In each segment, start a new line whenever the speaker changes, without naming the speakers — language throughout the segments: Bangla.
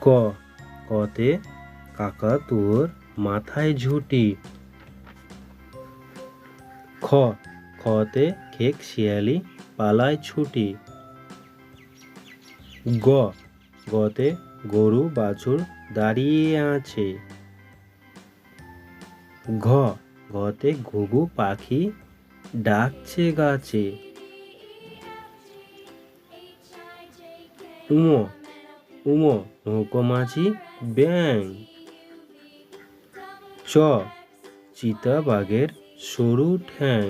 ক, কতে কাকা তোর মাথায় ঝুটি। খ, খতে খেক শিয়ালি পালায় ছুটি। গ, গতে গরু বাছুর দাঁড়িয়ে আছে। ঘ ঘতে ঘুঘু পাখি ডাকছে গাছে। উমো উমো নৌকো মাঝি ব্যাং চ চিতাবাঘের সরু ঠ্যাং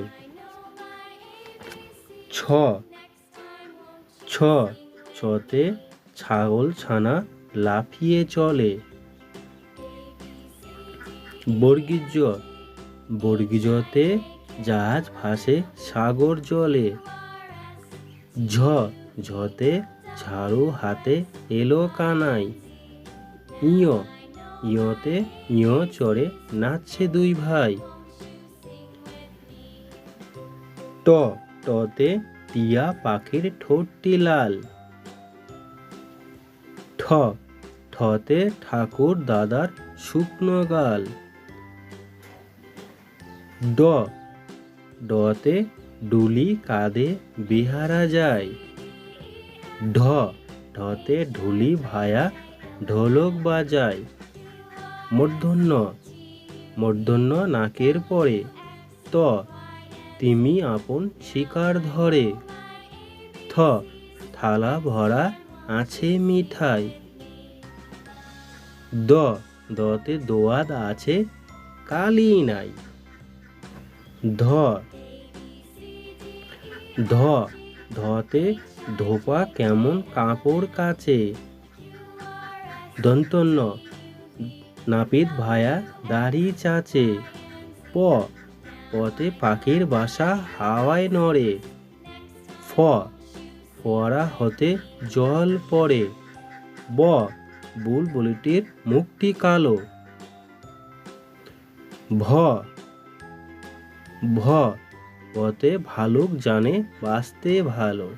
ছ ছ ছতে ছাগল ছানা লাফিয়ে চলে বর্গীজ বর্গীজতে জাহাজ ভাসে সাগর জলে ঝ ঝতে ঝাড়ু হাতে এলো কানাই। ইয়, ইয়তে ইয় চড়ে নাচছে দুই ভাই। ট, টতে টিয়া পাখির ঠোঁটটি লাল। ঠ, ঠতে ঠাকুর দাদার শুকনো গাল। ড, ডতে ডুলি কাঁধে বিহারা যায়। ঢ, ঢতে ঢুলি ভায়া, ঢোলক বাজায়। মূর্ধন্য মূর্ধন্য নাকের পরে, ত, তিমি আপন শিকার ধরে। থ, থালা ভরা আছে মিঠাই। দ, দতে দোয়াদ আছে কালি নাই। ধ ধ, ধতে ধোপা কেমন কাপড় কাচে দন্তন্য, নাপিত ভায়া দাড়ি চাচে। প পতে পাখির বাসা হাওয়ায় নড়ে। ফ, ফোয়ারা হতে জল পড়ে। ব, বুলবুলিটির মুখটি কালো। ভ ভ পতে ভালুক জানে বাঁচতে ভালো।